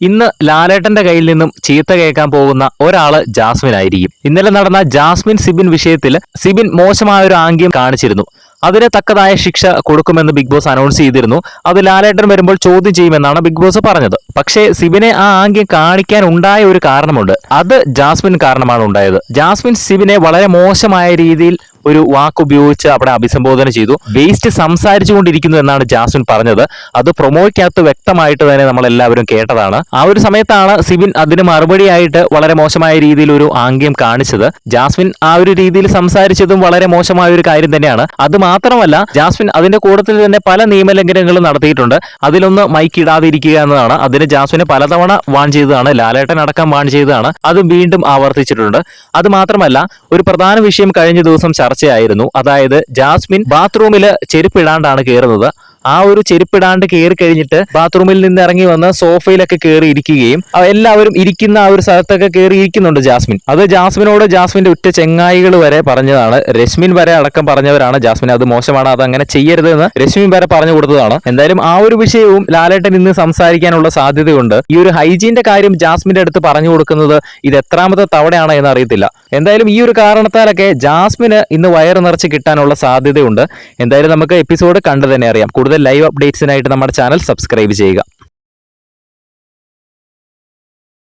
ഇന്ന് ലാലേട്ടന്റെ കയ്യിൽ നിന്നും ചീത്ത കേൾക്കാൻ പോകുന്ന ഒരാൾ ജാസ്മിൻ ആയിരിക്കും ഇന്നലെ നടന്ന ജാസ്മിൻ സിബിൻ വിഷയത്തിൽ സിബിൻ മോശമായ ഒരു ആംഗ്യം കാണിച്ചിരുന്നു. അതിന് തക്കതായ ശിക്ഷ കൊടുക്കുമെന്ന് ബിഗ് ബോസ് അനൗൺസ് ചെയ്തിരുന്നു. അത് ലാലേട്ടൻ വരുമ്പോൾ ചോദ്യം ചെയ്യുമെന്നാണ് ബിഗ് ബോസ് പറഞ്ഞത്. പക്ഷേ സിബിനെ ആ ആംഗ്യം കാണിക്കാൻ ഉണ്ടായ ഒരു കാരണമുണ്ട്. അത് ജാസ്മിൻ കാരണമാണ് ഉണ്ടായത്. ജാസ്മിൻ സിബിനെ വളരെ മോശമായ രീതിയിൽ ഒരു വാക്ക് ഉപയോഗിച്ച് അവിടെ അഭിസംബോധന ചെയ്തു. വേസ്റ്റ് സംസാരിച്ചുകൊണ്ടിരിക്കുന്നു എന്നാണ് ജാസ്വിൻ പറഞ്ഞത്. അത് പ്രൊമോയ്ക്കകത്ത് വ്യക്തമായിട്ട് തന്നെ നമ്മൾ എല്ലാവരും കേട്ടതാണ്. ആ ഒരു സമയത്താണ് സിബിൻ അതിന് മറുപടിയായിട്ട് വളരെ മോശമായ രീതിയിൽ ഒരു ആംഗ്യം കാണിച്ചത്. ജാസ്മിൻ ആ ഒരു രീതിയിൽ സംസാരിച്ചതും വളരെ മോശമായ ഒരു കാര്യം തന്നെയാണ്. അത് മാത്രമല്ല ജാസ്മിൻ അതിന്റെ കൂട്ടത്തിൽ തന്നെ പല നിയമലംഘനങ്ങളും നടത്തിയിട്ടുണ്ട്. അതിലൊന്ന് മൈക്ക് ഇടാതിരിക്കുക എന്നതാണ്. അതിന് ജാസ്മിന് പലതവണ വാൺ ചെയ്തതാണ്. ലാലേട്ടൻ അടക്കം വാൺ ചെയ്തതാണ്. അത് വീണ്ടും ആവർത്തിച്ചിട്ടുണ്ട്. അത് മാത്രമല്ല ഒരു പ്രധാന വിഷയം കഴിഞ്ഞ ദിവസം ചർച്ചയായിരുന്നു. അതായത് ജാസ്മിൻ ബാത്റൂമിൽ ചെരുപ്പിടാണ്ടാണ് കയറുന്നത്. ആ ഒരു ചെരുപ്പിടാണ്ട് കയറി കഴിഞ്ഞിട്ട് ബാത്റൂമിൽ നിന്ന് ഇറങ്ങി വന്ന് സോഫയിലൊക്കെ കയറി ഇരിക്കുകയും എല്ലാവരും ഇരിക്കുന്ന ആ ഒരു സ്ഥലത്തൊക്കെ കയറി ഇരിക്കുന്നുണ്ട് ജാസ്മിൻ. അത് ജാസ്മിനോട് ജാസ്മിന്റെ ഉറ്റ ചെങ്ങായികൾ വരെ പറഞ്ഞതാണ്. രശ്മിൻ വരെ അടക്കം പറഞ്ഞവരാണ് ജാസ്മിൻ. അത് മോശമാണ് അത് അങ്ങനെ ചെയ്യരുത് എന്ന് രശ്മിൻ വരെ പറഞ്ഞു കൊടുത്തതാണ്. എന്തായാലും ആ ഒരു വിഷയവും ലാലേട്ടൻ ഇന്ന് സംസാരിക്കാനുള്ള സാധ്യതയുണ്ട്. ഈ ഒരു ഹൈജീന്റെ കാര്യം ജാസ്മിന്റെ അടുത്ത് പറഞ്ഞു കൊടുക്കുന്നത് ഇത് എത്രാമത്തെ തവണയാണ് എന്ന് അറിയത്തില്ല. എന്തായാലും ഈ ഒരു കാരണത്താലൊക്കെ ജാസ്മിന് ഇന്ന് വയറ് നിറച്ച് കിട്ടാനുള്ള സാധ്യതയുണ്ട്. എന്തായാലും നമുക്ക് എപ്പിസോഡ് കണ്ടു തന്നെ അറിയാം. കൂടുതൽ ലൈവ് അപ്ഡേറ്റ്സിനായിട്ട് നമ്മുടെ ചാനൽ സബ്സ്ക്രൈബ് ചെയ്യുക.